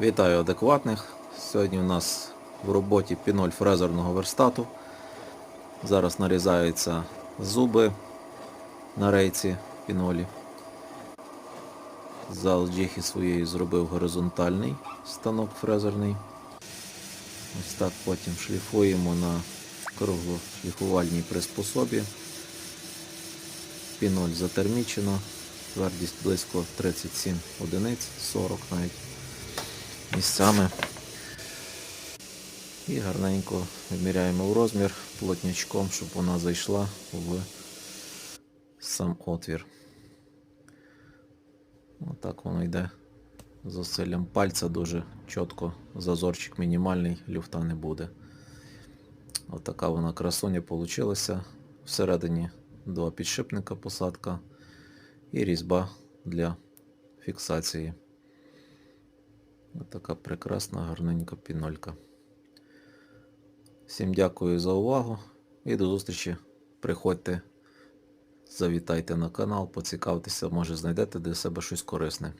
Вітаю адекватних. Сьогодні у нас в роботі піноль фрезерного верстату. Зараз нарізаються зуби на рейці пінолі. З алджіхи своєї зробив горизонтальний станок фрезерний. Ось так потім шліфуємо на круглошліфувальній приспособі. Піноль затермічено. Твердість близько 37 одиниць, 40 навіть місцями. І гарненько виміряємо в розмір плотнячком, щоб вона зайшла в сам отвір. Отак воно йде зусиллям пальця дуже чітко. Зазорчик мінімальний, люфта не буде. Отака вона красуня получилася. Всередині два підшипника посадка і різьба для фіксації. Ось така прекрасна, гарненька пінолька. Всім дякую за увагу і до зустрічі. Приходьте, завітайте на канал, поцікавтеся, може знайдете для себе щось корисне.